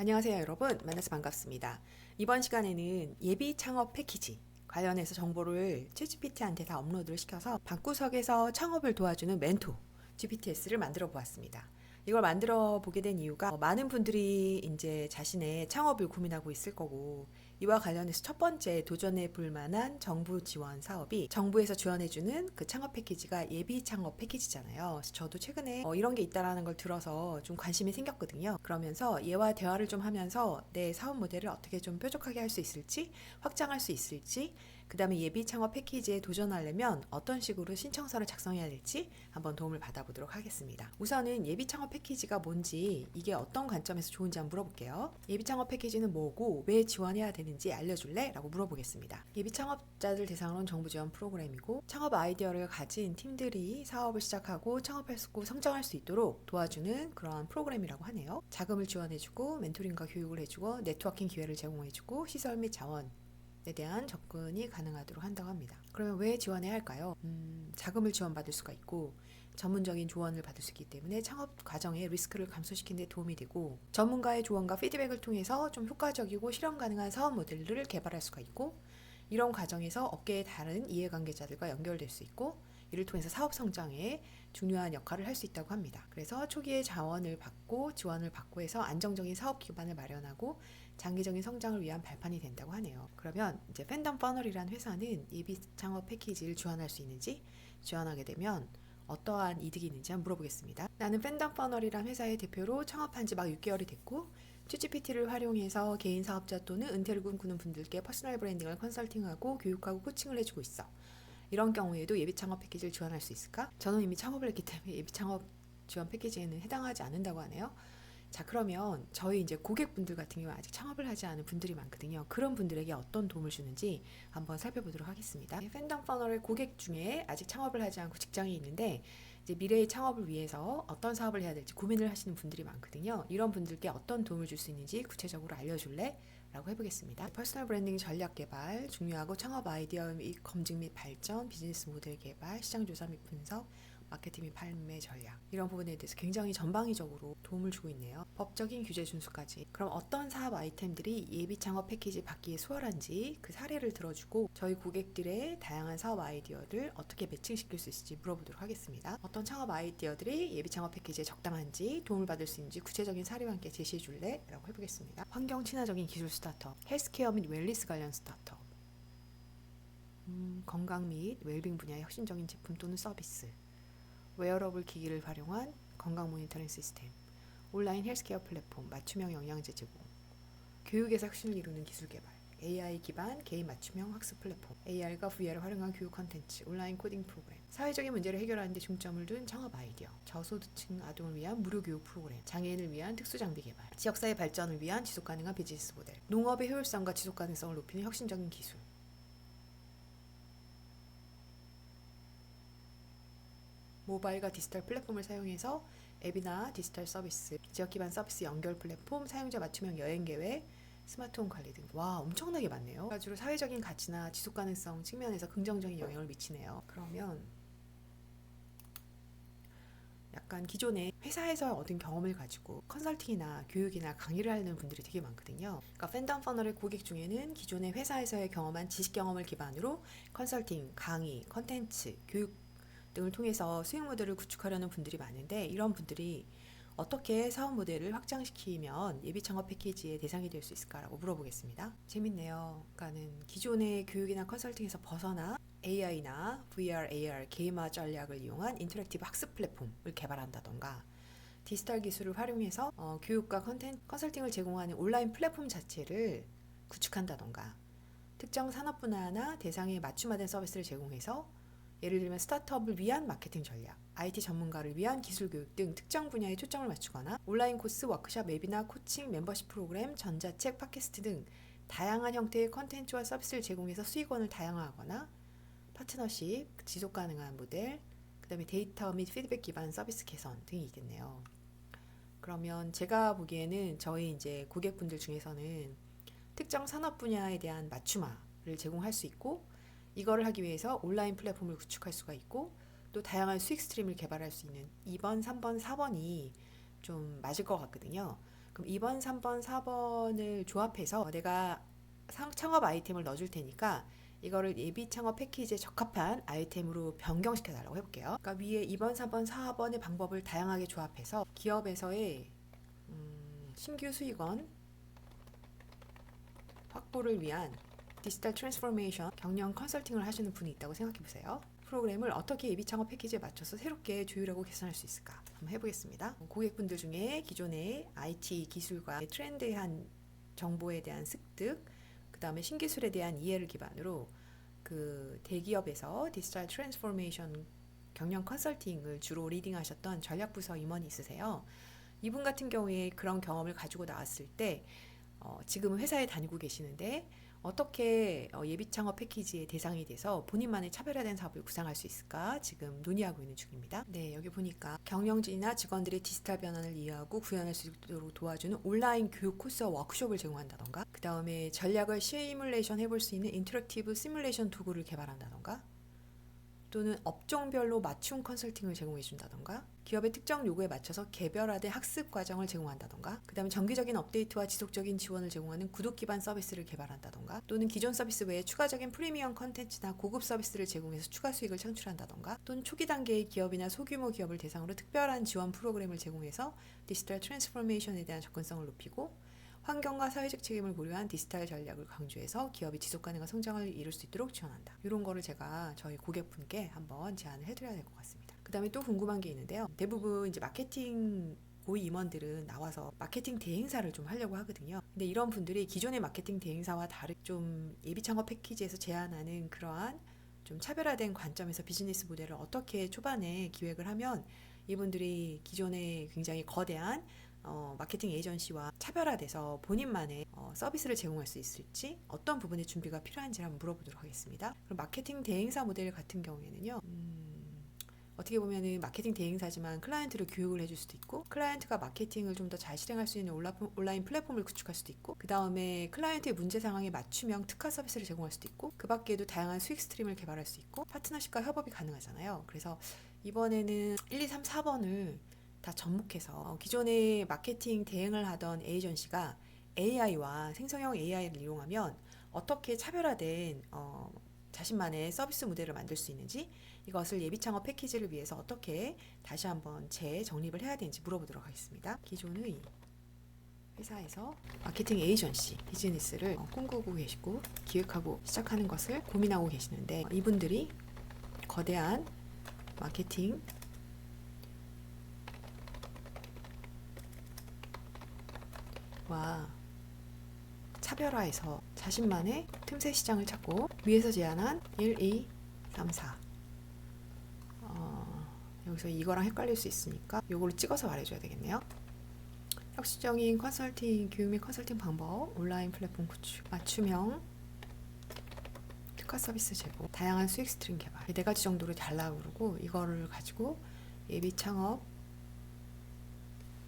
안녕하세요 여러분 만나서 반갑습니다. 이번 시간에는 예비 창업 패키지 관련해서 정보를 챗GPT한테 다 업로드를 시켜서 방구석에서 창업을 도와주는 멘토 GPTS를 만들어 보았습니다. 이걸 만들어 보게 된 이유가 어, 많은 분들이 이제 자신의 창업을 고민하고 있을 거고 이와 관련해서 첫 번째 도전해 볼 만한 정부 지원 사업이 정부에서 지원해주는 그 창업 패키지가 예비 창업 패키지잖아요. 저도 최근에 어, 이런 게 있다라는 걸 들어서 좀 관심이 생겼거든요. 그러면서 얘와 대화를 좀 하면서 내 사업 모델을 어떻게 좀 뾰족하게 할 수 있을지, 확장할 수 있을지, 그 다음에 예비 창업 패키지에 도전하려면 어떤 식으로 신청서를 작성해야 될지 한번 도움을 받아보도록 하겠습니다. 우선은 예비 창업 패키지가 뭔지 이게 어떤 관점에서 좋은지 한번 물어볼게요. 예비 창업 패키지는 뭐고 왜 지원해야 되는지 알려줄래? 라고 물어보겠습니다. 예비 창업자들 대상으로는 정부 지원 프로그램이고 창업 아이디어를 가진 팀들이 사업을 시작하고 창업할 수 있고 성장할 수 있도록 도와주는 그런 프로그램이라고 하네요. 자금을 지원해주고 멘토링과 교육을 해주고 네트워킹 기회를 제공해주고 시설 및 자원 에 대한 접근이 가능하도록 한다고 합니다. 그러면 왜 지원해야 할까요? 음, 자금을 지원받을 수가 있고 전문적인 조언을 받을 수 있기 때문에 창업 과정의 리스크를 감소시키는 데 도움이 되고 전문가의 조언과 피드백을 통해서 좀 효과적이고 실현 가능한 사업 모델을 개발할 수가 있고 이런 과정에서 업계의 다른 이해관계자들과 연결될 수 있고 이를 통해서 사업 성장에 중요한 역할을 할 수 있다고 합니다. 그래서 초기에 자원을 받고 지원을 받고 해서 안정적인 사업 기반을 마련하고 장기적인 성장을 위한 발판이 된다고 하네요. 그러면 이제 팬덤 퍼널이라는 회사는 예비 창업 패키지를 지원할 수 있는지 지원하게 되면 어떠한 이득이 있는지 한번 물어보겠습니다. 나는 팬덤 퍼널이란 회사의 대표로 창업한 지 막 6개월이 됐고 챗GPT를 활용해서 개인 사업자 또는 은퇴를 꿈꾸는 분들께 퍼스널 브랜딩을 컨설팅하고 교육하고 코칭을 해주고 있어. 이런 경우에도 예비 창업 패키지를 지원할 수 있을까? 저는 이미 창업을 했기 때문에 예비 창업 지원 패키지에는 해당하지 않는다고 하네요. 자, 그러면 저희 이제 고객분들 같은 경우 아직 창업을 하지 않은 분들이 많거든요. 그런 분들에게 어떤 도움을 주는지 한번 살펴보도록 하겠습니다. 팬덤 퍼널의 고객 중에 아직 창업을 하지 않고 직장에 있는데 이제 미래의 창업을 위해서 어떤 사업을 해야 될지 고민을 하시는 분들이 많거든요. 이런 분들께 어떤 도움을 줄 수 있는지 구체적으로 알려줄래? 라고 해보겠습니다. 퍼스널 브랜딩 전략 개발, 중요하고 창업 아이디어 및 검증 및 발전, 비즈니스 모델 개발, 시장 조사 및 분석, 마케팅 및 판매 전략 이런 부분에 대해서 굉장히 전방위적으로 도움을 주고 있네요. 법적인 규제 준수까지. 그럼 어떤 사업 아이템들이 예비 창업 패키지 받기에 수월한지 그 사례를 들어주고 저희 고객들의 다양한 사업 아이디어를 어떻게 매칭시킬 수 있을지 물어보도록 하겠습니다. 어떤 창업 아이디어들이 예비 창업 패키지에 적당한지 도움을 받을 수 있는지 구체적인 사례와 함께 제시해 줄래? 라고 해보겠습니다. 환경 친화적인 기술 스타트업, 헬스케어 및 웰리스 관련 스타트업, 음, 건강 및 웰빙 분야의 혁신적인 제품 또는 서비스, 웨어러블 기기를 활용한 건강 모니터링 시스템, 온라인 헬스케어 플랫폼, 맞춤형 영양제 제공, 교육에서 혁신을 이루는 기술 개발, AI 기반 개인 맞춤형 학습 플랫폼, AR과 VR을 활용한 교육 컨텐츠, 온라인 코딩 프로그램, 사회적인 문제를 해결하는 데 중점을 둔 창업 아이디어, 저소득층 아동을 위한 무료 교육 프로그램, 장애인을 위한 특수 장비 개발, 지역사회 발전을 위한 지속 가능한 비즈니스 모델, 농업의 효율성과 지속 가능성을 높이는 혁신적인 기술, 모바일과 디지털 플랫폼을 사용해서 앱이나 디지털 서비스, 지역 기반 서비스 연결 플랫폼, 사용자 맞춤형 여행 계획, 스마트홈 관리 등. 와, 엄청나게 많네요. 주로 사회적인 가치나 지속 가능성 측면에서 긍정적인 영향을 미치네요. 그러면 약간 기존에 회사에서 얻은 경험을 가지고 컨설팅이나 교육이나 강의를 하는 분들이 되게 많거든요. 그러니까 팬덤 퍼널의 고객 중에는 기존의 회사에서의 경험한 지식 경험을 기반으로 컨설팅, 강의, 컨텐츠, 교육 등을 통해서 수익 모델을 구축하려는 분들이 많은데 이런 분들이 어떻게 사업 모델을 확장시키면 예비 창업 패키지의 대상이 될 수 있을까라고 물어보겠습니다. 재밌네요. 그러니까는 기존의 교육이나 컨설팅에서 벗어나 AI나 VR, AR, 게임화 전략을 이용한 인터랙티브 학습 플랫폼을 개발한다던가 디지털 기술을 활용해서 어, 교육과 컨텐, 컨설팅을 제공하는 온라인 플랫폼 자체를 구축한다던가 특정 산업 분야나 대상에 맞춤화된 서비스를 제공해서 예를 들면 스타트업을 위한 마케팅 전략, IT 전문가를 위한 기술 교육 등 특정 분야에 초점을 맞추거나 온라인 코스, 워크샵, 웨비나, 코칭, 멤버십 프로그램, 전자책, 팟캐스트 등 다양한 형태의 컨텐츠와 서비스를 제공해서 수익원을 다양화하거나 파트너십, 지속 가능한 모델, 그다음에 데이터 및 피드백 기반 서비스 개선 등이 있겠네요. 그러면 제가 보기에는 저희 이제 고객분들 중에서는 특정 산업 분야에 대한 맞춤화를 제공할 수 있고 이거를 하기 위해서 온라인 플랫폼을 구축할 수가 있고 또 다양한 수익 스트림을 개발할 수 있는 2번, 3번, 4번이 좀 맞을 것 같거든요. 그럼 2번, 3번, 4번을 조합해서 내가 상- 창업 아이템을 넣어줄 테니까 이거를 예비 창업 패키지에 적합한 아이템으로 변경시켜 달라고 해볼게요. 그러니까 위에 2번, 3번, 4번의 방법을 다양하게 조합해서 기업에서의 음, 신규 수익원 확보를 위한 디지털 트랜스포메이션 경영 컨설팅을 하시는 분이 있다고 생각해 보세요. 프로그램을 어떻게 예비 창업 패키지에 맞춰서 새롭게 조율하고 개선할 수 있을까 한번 해보겠습니다. 고객분들 중에 기존의 IT 기술과 트렌드한 정보에 대한 습득, 그 다음에 신기술에 대한 이해를 기반으로 그 대기업에서 디지털 트랜스포메이션 경영 컨설팅을 주로 리딩하셨던 전략부서 임원이 있으세요. 이분 같은 경우에 그런 경험을 가지고 나왔을 때 어, 지금은 회사에 다니고 계시는데 어떻게 어, 예비 창업 패키지의 대상이 돼서 본인만의 차별화된 사업을 구상할 수 있을까 지금 논의하고 있는 중입니다. 네, 여기 보니까 경영진이나 직원들의 디지털 변환을 이해하고 구현할 수 있도록 도와주는 온라인 교육 코스와 워크숍을 제공한다던가, 그 다음에 전략을 시뮬레이션 해볼 수 있는 인터랙티브 시뮬레이션 도구를 개발한다던가, 또는 업종별로 맞춤 컨설팅을 제공해 준다던가 기업의 특정 요구에 맞춰서 개별화된 학습 과정을 제공한다던가 그다음에 정기적인 업데이트와 지속적인 지원을 제공하는 구독 기반 서비스를 개발한다던가 또는 기존 서비스 외에 추가적인 프리미엄 컨텐츠나 고급 서비스를 제공해서 추가 수익을 창출한다던가 또는 초기 단계의 기업이나 소규모 기업을 대상으로 특별한 지원 프로그램을 제공해서 디지털 트랜스포메이션에 대한 접근성을 높이고 환경과 사회적 책임을 고려한 디지털 전략을 강조해서 기업이 지속 가능한 성장을 이룰 수 있도록 지원한다. 이런 거를 제가 저희 고객분께 한번 제안을 해드려야 될 것 같습니다. 그 다음에 또 궁금한 게 있는데요. 대부분 이제 마케팅 고위 임원들은 나와서 마케팅 대행사를 좀 하려고 하거든요. 근데 이런 분들이 기존의 마케팅 대행사와 다르 좀 예비 창업 패키지에서 제안하는 그러한 좀 차별화된 관점에서 비즈니스 모델을 어떻게 초반에 기획을 하면 이분들이 기존에 굉장히 거대한 어, 마케팅 에이전시와 차별화돼서 본인만의 어, 서비스를 제공할 수 있을지 어떤 부분의 준비가 필요한지 한번 물어보도록 하겠습니다. 그럼 마케팅 대행사 모델 같은 경우에는요. 음, 어떻게 보면은 마케팅 대행사지만 클라이언트를 교육을 해줄 수도 있고 클라이언트가 마케팅을 좀 더 잘 실행할 수 있는 온라- 온라인 플랫폼을 구축할 수도 있고 그 다음에 클라이언트의 문제 상황에 맞춤형 특화 서비스를 제공할 수도 있고 그 밖에도 다양한 수익 스트림을 개발할 수 있고 파트너십과 협업이 가능하잖아요. 그래서 이번에는 1, 2, 3, 4번을 다 접목해서 어, 기존에 마케팅 대행을 하던 에이전시가 AI와 생성형 AI를 이용하면 어떻게 차별화된 어, 자신만의 서비스 모델을 만들 수 있는지 이것을 예비 창업 패키지를 위해서 어떻게 다시 한번 재정립을 해야 되는지 물어보도록 하겠습니다. 기존의 회사에서 마케팅 에이전시 비즈니스를 어, 꿈꾸고 계시고 기획하고 시작하는 것을 고민하고 계시는데 어, 이분들이 거대한 마케팅 와. 차별화해서 자신만의 틈새 시장을 찾고 위에서 제안한 1, 2, 3, 4 어, 여기서 이거랑 헷갈릴 수 있으니까 이걸로 찍어서 말해줘야 되겠네요. 혁신적인 컨설팅, 교육 및 컨설팅 방법, 온라인 플랫폼 구축, 맞춤형 특화 서비스 제공, 다양한 수익 스트림 개발. 이네 가지 정도로 달라고 그러고 이거를 가지고 예비 창업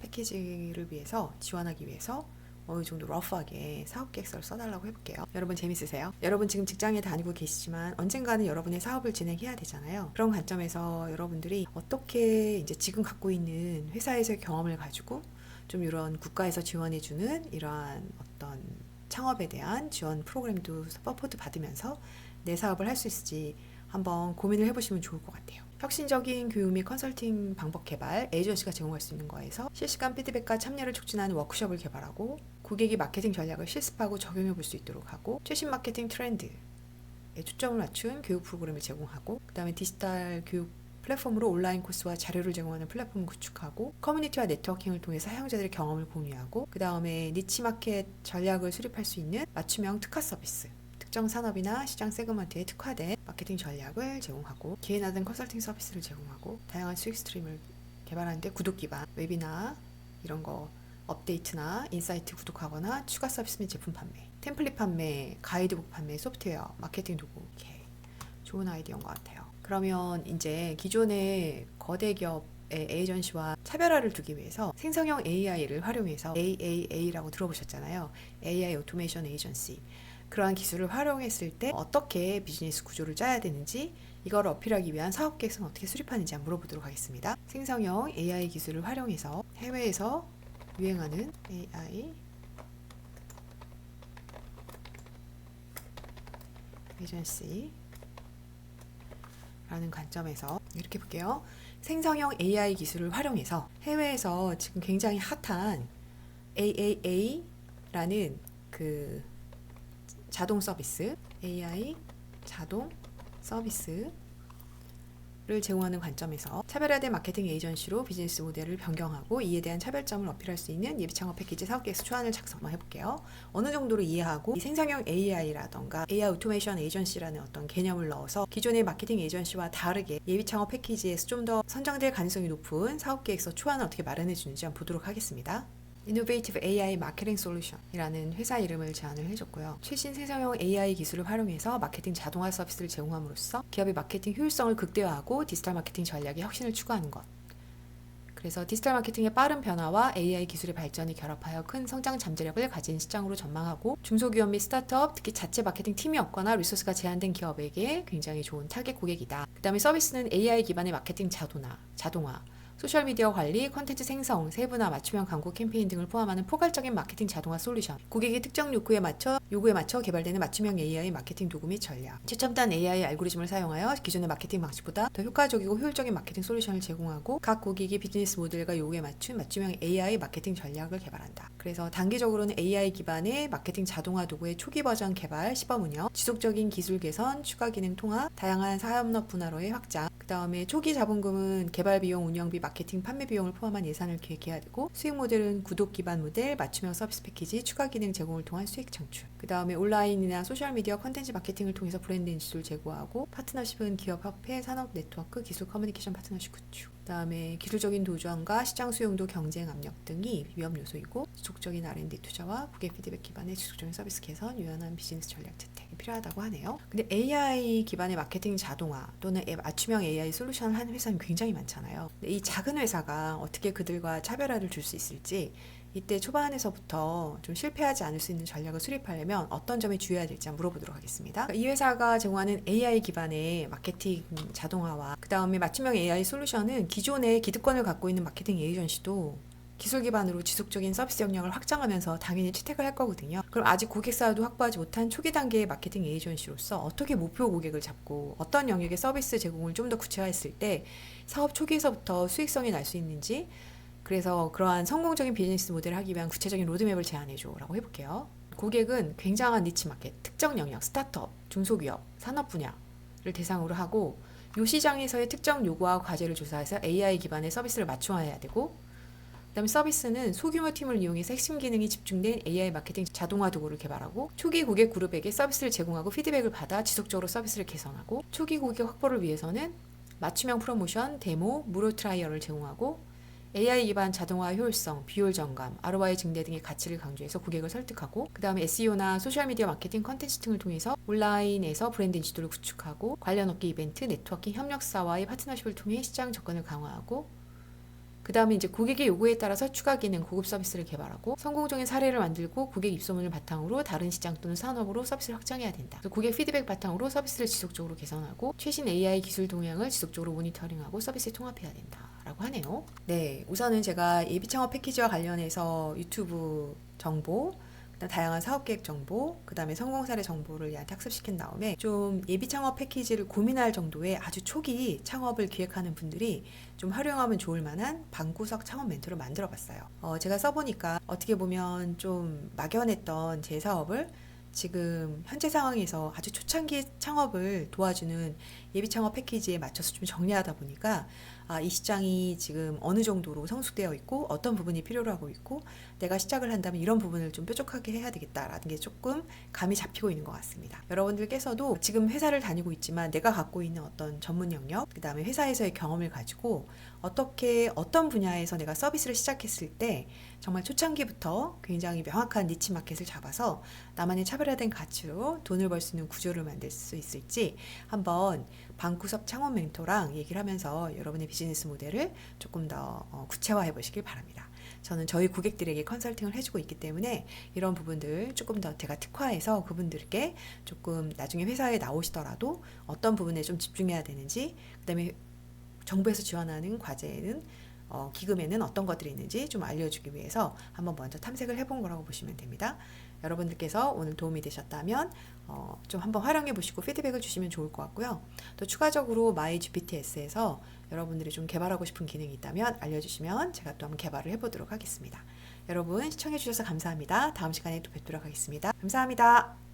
패키지를 위해서 지원하기 위해서 어느 정도 러프하게 사업 계획서를 써달라고 해볼게요. 여러분 재밌으세요? 여러분 지금 직장에 다니고 계시지만 언젠가는 여러분의 사업을 진행해야 되잖아요. 그런 관점에서 여러분들이 어떻게 이제 지금 갖고 있는 회사에서의 경험을 가지고 좀 이런 국가에서 지원해주는 이러한 어떤 창업에 대한 지원 프로그램도 서포트 받으면서 내 사업을 할 수 있을지 한번 고민을 해보시면 좋을 것 같아요. 혁신적인 교육 및 컨설팅 방법 개발, 에이전시가 제공할 수 있는 거에서 실시간 피드백과 참여를 촉진하는 워크숍을 개발하고 고객이 마케팅 전략을 실습하고 적용해 볼 수 있도록 하고 최신 마케팅 트렌드에 초점을 맞춘 교육 프로그램을 제공하고 그 다음에 디지털 교육 플랫폼으로 온라인 코스와 자료를 제공하는 플랫폼을 구축하고 커뮤니티와 네트워킹을 통해 사용자들의 경험을 공유하고 그 다음에 니치 마켓 전략을 수립할 수 있는 맞춤형 특화 서비스 특정 산업이나 시장 세그먼트에 특화된 마케팅 전략을 제공하고 개인화된 컨설팅 서비스를 제공하고 다양한 수익 스트림을 개발하는데 구독 기반 웨비나 이런 거 업데이트나 인사이트 구독하거나 추가 서비스 및 제품 판매, 템플릿 판매, 가이드북 판매, 소프트웨어, 마케팅 도구 이렇게 좋은 아이디어인 것 같아요. 그러면 이제 기존의 거대 기업의 에이전시와 차별화를 두기 위해서 생성형 AI를 활용해서 AAA라고 들어보셨잖아요. AI 오토메이션 에이전시. 그러한 기술을 활용했을 때 어떻게 비즈니스 구조를 짜야 되는지 이걸 어필하기 위한 사업 계획서는 어떻게 수립하는지 한번 물어보도록 하겠습니다. 생성형 AI 기술을 활용해서 해외에서 유행하는 AI 에이전시 라는 관점에서 이렇게 볼게요. 생성형 AI 기술을 활용해서 해외에서 지금 굉장히 핫한 AAA라는 그 자동 서비스, AI 자동 서비스를 제공하는 관점에서 차별화된 마케팅 에이전시로 비즈니스 모델을 변경하고 이에 대한 차별점을 어필할 수 있는 예비 창업 패키지 사업 계획 초안을 작성해 볼게요. 어느 정도로 이해하고 이 생성형 AI라던가 AI 오토메이션 에이전시라는 어떤 개념을 넣어서 기존의 마케팅 에이전시와 다르게 예비 창업 패키지에서 좀 더 선정될 가능성이 높은 사업 계획서 초안을 어떻게 마련해 주는지 한번 보도록 하겠습니다. Innovative AI 마케팅 솔루션이라는 회사 이름을 제안을 해줬고요. 최신 생성형 AI 기술을 활용해서 마케팅 자동화 서비스를 제공함으로써 기업의 마케팅 효율성을 극대화하고 디지털 마케팅 전략의 혁신을 추구하는 것. 그래서 디지털 마케팅의 빠른 변화와 AI 기술의 발전이 결합하여 큰 성장 잠재력을 가진 시장으로 전망하고 중소기업 및 스타트업, 특히 자체 마케팅 팀이 없거나 리소스가 제한된 기업에게 굉장히 좋은 타겟 고객이다. 그 다음에 서비스는 AI 기반의 마케팅 자동화, 자동화, 소셜미디어 관리, 컨텐츠 생성, 세분화, 맞춤형 광고 캠페인 등을 포함하는 포괄적인 마케팅 자동화 솔루션. 고객의 특정 요구에 맞춰 요구에 맞춰 개발되는 맞춤형 AI 마케팅 도구 및 전략. 최첨단 AI 알고리즘을 사용하여 기존의 마케팅 방식보다 더 효과적이고 효율적인 마케팅 솔루션을 제공하고 각 고객의 비즈니스 모델과 요구에 맞춘 맞춤형 AI 마케팅 전략을 개발한다. 그래서 단기적으로는 AI 기반의 마케팅 자동화 도구의 초기 버전 개발, 시범 운영, 지속적인 기술 개선, 추가 기능 통합, 다양한 사업력 분야로의 확장, 그 다음에 초기 자본금은 개발 비용, 운영비, 마케팅, 판매 비용을 포함한 예산을 계획해야 되고 수익 모델은 구독 기반 모델, 맞춤형 서비스 패키지, 추가 기능 제공을 통한 수익 창출. 그 다음에 온라인이나 소셜 미디어 컨텐츠 마케팅을 통해서 브랜드 인지도를 제고하고 파트너십은 기업 협회, 산업 네트워크, 기술 커뮤니케이션 파트너십 구축. 그 다음에 기술적인 도전과 시장 수용도 경쟁 압력 등이 위험 요소이고 지속적인 R&D 투자와 고객 피드백 기반의 지속적인 서비스 개선, 유연한 비즈니스 전략 채택이 필요하다고 하네요. 근데 AI 기반의 마케팅 자동화 또는 앱 맞춤형 AI 솔루션을 하는 회사는 굉장히 많잖아요. 이 작은 회사가 어떻게 그들과 차별화를 줄 수 있을지 이때 초반에서부터 좀 실패하지 않을 수 있는 전략을 수립하려면 어떤 점에 주의해야 될지 한번 물어보도록 하겠습니다. 이 회사가 제공하는 AI 기반의 마케팅 자동화와 그 다음에 맞춤형 AI 솔루션은 기존의 기득권을 갖고 있는 마케팅 에이전시도 기술 기반으로 지속적인 서비스 역량을 확장하면서 당연히 채택을 할 거거든요. 그럼 아직 고객 사도 확보하지 못한 초기 단계의 마케팅 에이전시로서 어떻게 목표 고객을 잡고 어떤 영역의 서비스 제공을 좀 더 구체화했을 때 사업 초기에서부터 수익성이 날 수 있는지 그래서 그러한 성공적인 비즈니스 모델을 하기 위한 구체적인 로드맵을 제안해줘라고 해볼게요. 고객은 굉장한 니치 마켓, 특정 영역, 스타트업, 중소기업, 산업 분야를 대상으로 하고 이 시장에서의 특정 요구와 과제를 조사해서 AI 기반의 서비스를 맞춤화해야 되고 그다음에 서비스는 소규모 팀을 이용해서 핵심 기능이 집중된 AI 마케팅 자동화 도구를 개발하고 초기 고객 그룹에게 서비스를 제공하고 피드백을 받아 지속적으로 서비스를 개선하고 초기 고객 확보를 위해서는 맞춤형 프로모션, 데모, 무료 트라이얼을 제공하고 AI 기반 자동화 효율성, 비율 점검, ROI 증대 등의 가치를 강조해서 고객을 설득하고 그 다음에 SEO나 소셜미디어 마케팅 컨텐츠 등을 통해서 온라인에서 브랜드 인지도를 구축하고 관련 업계 이벤트, 네트워킹 협력사와의 파트너십을 통해 시장 접근을 강화하고 그 다음에 이제 고객의 요구에 따라서 추가 기능, 고급 서비스를 개발하고 성공적인 사례를 만들고 고객 입소문을 바탕으로 다른 시장 또는 산업으로 서비스를 확장해야 된다. 고객 피드백 바탕으로 서비스를 지속적으로 개선하고 최신 AI 기술 동향을 지속적으로 모니터링하고 서비스에 통합해야 된다. 라고 하네요. 네, 우선은 제가 예비 창업 패키지와 관련해서 유튜브 정보, 그 다양한 사업 계획 정보, 그 다음에 성공 사례 정보를 얘한테 학습시킨 다음에 좀 예비 창업 패키지를 고민할 정도의 아주 초기 창업을 기획하는 분들이 좀 활용하면 좋을 만한 방구석 창업 멘토를 만들어 봤어요. 어, 제가 써보니까 어떻게 보면 좀 막연했던 제 사업을 지금 현재 상황에서 아주 초창기 창업을 도와주는 예비 창업 패키지에 맞춰서 좀 정리하다 보니까 아, 이 시장이 지금 어느 정도로 성숙되어 있고 어떤 부분이 필요로 하고 있고 내가 시작을 한다면 이런 부분을 좀 뾰족하게 해야 되겠다라는 게 조금 감이 잡히고 있는 것 같습니다. 여러분들께서도 지금 회사를 다니고 있지만 내가 갖고 있는 어떤 전문 영역, 그 다음에 회사에서의 경험을 가지고 어떻게 어떤 분야에서 내가 서비스를 시작했을 때 정말 초창기부터 굉장히 명확한 니치 마켓을 잡아서 나만의 차별화된 가치로 돈을 벌 수 있는 구조를 만들 수 있을지 한번 방구석 창업 멘토랑 얘기를 하면서 여러분의 비즈니스 모델을 조금 더 어, 구체화해 보시길 바랍니다. 저는 저희 고객들에게 컨설팅을 해주고 있기 때문에 이런 부분들 조금 더 제가 특화해서 그분들께 조금 나중에 회사에 나오시더라도 어떤 부분에 좀 집중해야 되는지 그다음에 정부에서 지원하는 과제는 어, 기금에는 어떤 것들이 있는지 좀 알려주기 위해서 한번 먼저 탐색을 해본 거라고 보시면 됩니다. 여러분들께서 오늘 도움이 되셨다면 어, 좀 한번 활용해 보시고 피드백을 주시면 좋을 것 같고요. 또 추가적으로 마이 GPTS에서 여러분들이 좀 개발하고 싶은 기능이 있다면 알려주시면 제가 또 한번 개발을 해보도록 하겠습니다. 여러분 시청해 주셔서 감사합니다. 다음 시간에 또 뵙도록 하겠습니다. 감사합니다.